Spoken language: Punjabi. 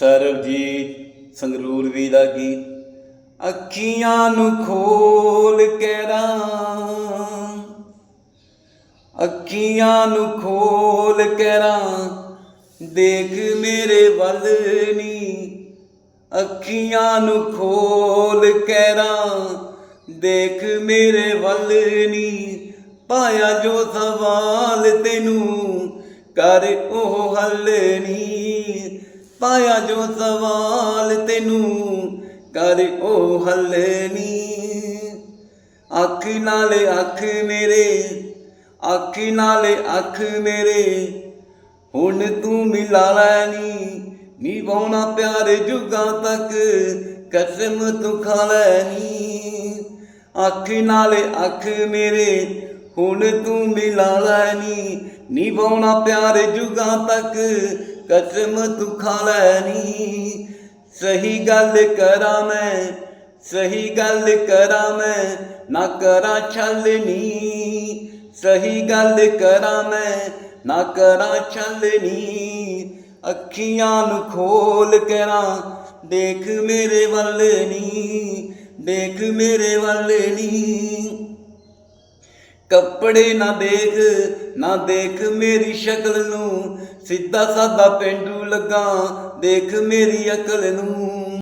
ਸਰਬਜੀਤ ਸੰਗਰੂਰ ਵੀ ਦਾ ਗੀਤ, ਅੱਖੀਆਂ ਨੂੰ ਖੋਲ ਕੇ ਰਾਂ ਅੱਖੀਆਂ ਨੂੰ ਖੋਲ ਕੇ ਰਾਂ ਦੇਖ ਮੇਰੇ ਵੱਲ ਨੀ। ਅੱਖੀਆਂ ਨੂੰ ਖੋਲ ਕੇ ਰਾਂ ਦੇਖ ਮੇਰੇ ਵੱਲ ਨੀ। ਪਾਇਆ ਜੋ ਸਵਾਲ ਤੈਨੂੰ, ਕਰ ਉਹ ਹੱਲ ਨੀ। ਪਾਇਆ ਜੋ ਸਵਾਲ ਤੈਨੂੰ ਕਰ ਉਹ ਹੱਲ ਨੀ। ਅੱਖ ਨਾਲ ਅੱਖ ਮੇਰੇ, ਅੱਖ ਨਾਲ ਅੱਖ ਮੇਰੇ, ਹੁਣ ਤੂੰ ਮਿਲਾ ਲੈਣੀ ਨਿਭਾਉਣਾ ਪਿਆਰ ਜੁਗਾਂ ਤੱਕ, ਕਸਮ ਤੂੰ ਖਾ ਲੈਣੀ ਅੱਖ ਨਾਲ ਅੱਖ ਮੇਰੇ, ਹੁਣ ਤੂੰ ਮਿਲਾ ਲੈਣੀ ਨਿਭਾਉਣਾ ਪਿਆਰ ਜੁਗਾਂ ਤੱਕ ਕਸਮ ਦੁਖਾਂ ਲੈਣੀ। ਸਹੀ ਗੱਲ ਕਰਾਂ ਮੈਂ, ਸਹੀ ਗੱਲ ਕਰਾਂ ਮੈਂ, ਨਾ ਕਰਾਂ ਛਲਨੀ ਸਹੀ ਗੱਲ ਕਰਾਂ ਮੈਂ, ਨਾ ਕਰਾਂ ਛਲਨੀ ਅੱਖੀਆਂ ਨੂੰ ਖੋਲ ਕਰਾਂ, ਦੇਖ ਮੇਰੇ ਵੱਲ ਨੀ, ਦੇਖ ਮੇਰੇ ਵੱਲ ਨੀ। ਕੱਪੜੇ ਨਾ ਦੇਖ ਨਾ ਦੇਖ ਮੇਰੀ ਸ਼ਕਲ ਨੂੰ। ਸਿੱਧਾ ਸਾਦਾ ਪਿੰਡੂ ਲੱਗਾ, ਦੇਖ ਮੇਰੀ ਅਕਲ ਨੂੰ।